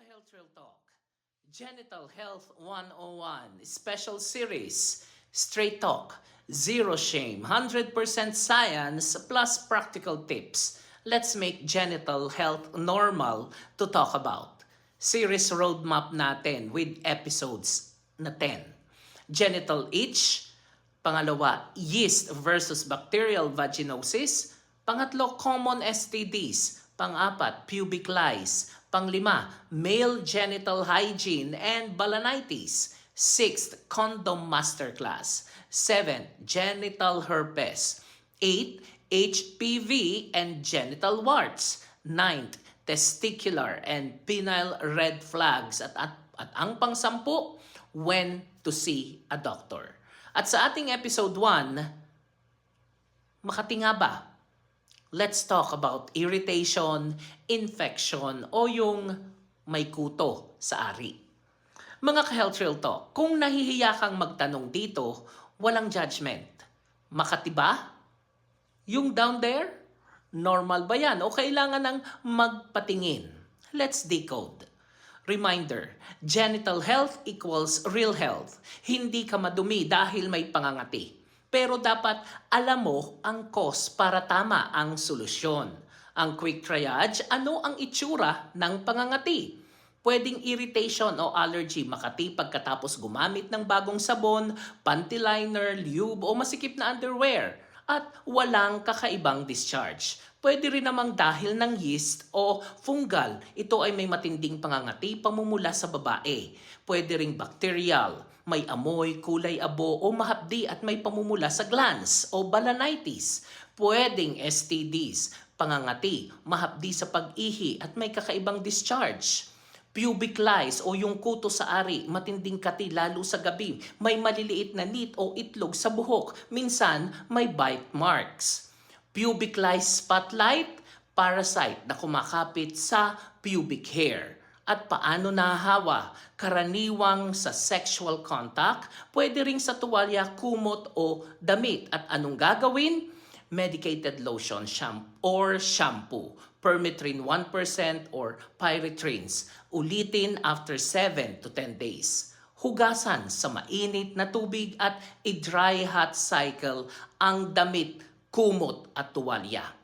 ka-Health Trail Talk, Genital Health 101, Special Series, Straight Talk, Zero Shame, 100% Science plus Practical Tips. Let's make genital health normal to talk about. Series roadmap natin with episodes na 10. Genital itch, pangalawa, yeast versus bacterial vaginosis, pangatlo, common STDs, pang-apat, pubic lice, panglima, male genital hygiene and balanitis, sixth, condom masterclass, seventh, genital herpes, eighth, HPV and genital warts, ninth, testicular and penile red flags. At, at, at ang pangsampu, when to see a doctor. At sa ating episode 1, makatinga ba? Let's talk about irritation, infection, o yung may kuto sa ari. Mga ka-health trail talk, kung nahihiya kang magtanong dito, walang judgment. Makati ba? Yung down there? Normal ba yan? O kailangan ng magpatingin? Let's decode. Reminder, genital health equals real health. Hindi ka madumi dahil may pangangati. Pero dapat alam mo ang cause para tama ang solusyon. Ang quick triage, ano ang itsura ng pangangati? Pwedeng irritation o allergy makati pagkatapos gumamit ng bagong sabon, panty liner, lube o masikip na underwear at walang kakaibang discharge. Pwede rin namang dahil ng yeast o fungal. Ito ay may matinding pangangati pamumula sa babae. Pwede ring bacterial, may amoy, kulay abo o mahapdi at may pamumula sa glands o balanitis. Pwedeng STDs, pangangati, mahapdi sa pag-ihi at may kakaibang discharge pubic lice o yung kuto sa ari, matinding kati lalo sa gabi, may maliliit na nit o itlog sa buhok, minsan may bite marks. Pubic lice spotlight, parasite na kumakapit sa pubic hair. At paano nahahawa? Karaniwang sa sexual contact, pwede ring sa tuwalya, kumot o damit. At anong gagawin? medicated lotion shampoo or shampoo, permethrin 1% or pyretrins. Ulitin after 7 to 10 days. Hugasan sa mainit na tubig at i-dry hot cycle ang damit, kumot at tuwalya.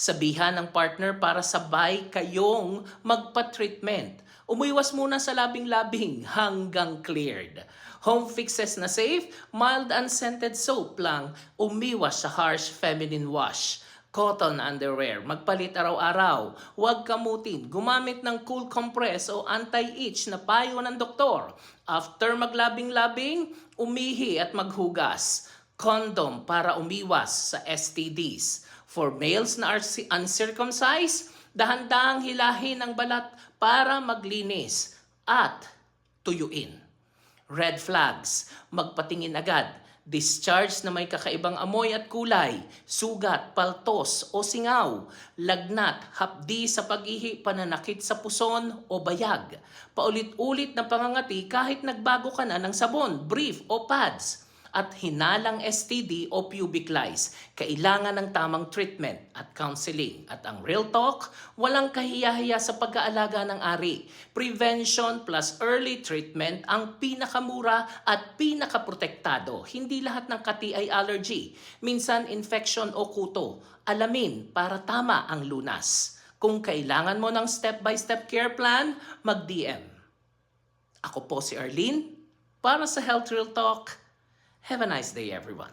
Sabihan ng partner para sabay kayong magpa-treatment. Umiwas muna sa labing-labing hanggang cleared. Home fixes na safe, mild unscented soap lang, umiwas sa harsh feminine wash. Cotton underwear, magpalit araw-araw. Huwag kamutin, gumamit ng cool compress o anti-itch na payo ng doktor. After maglabing-labing, umihi at maghugas. Condom para umiwas sa STDs. For males na are uncircumcised, dahan-dahang hilahin ang balat para maglinis at tuyuin. Red flags, magpatingin agad. Discharge na may kakaibang amoy at kulay, sugat, paltos o singaw, lagnat, hapdi sa pag-ihi, pananakit sa puson o bayag, paulit-ulit na pangangati kahit nagbago ka na ng sabon, brief o pads, at hinalang STD o pubic lice, kailangan ng tamang treatment at counseling. At ang real talk, walang kahiyahiya sa pag-aalaga ng ari. Prevention plus early treatment ang pinakamura at pinakaprotektado. Hindi lahat ng kati ay allergy. Minsan infection o kuto. Alamin para tama ang lunas. Kung kailangan mo ng step-by-step care plan, mag-DM. Ako po si Arlene para sa Health Real Talk. Have a nice day, everyone.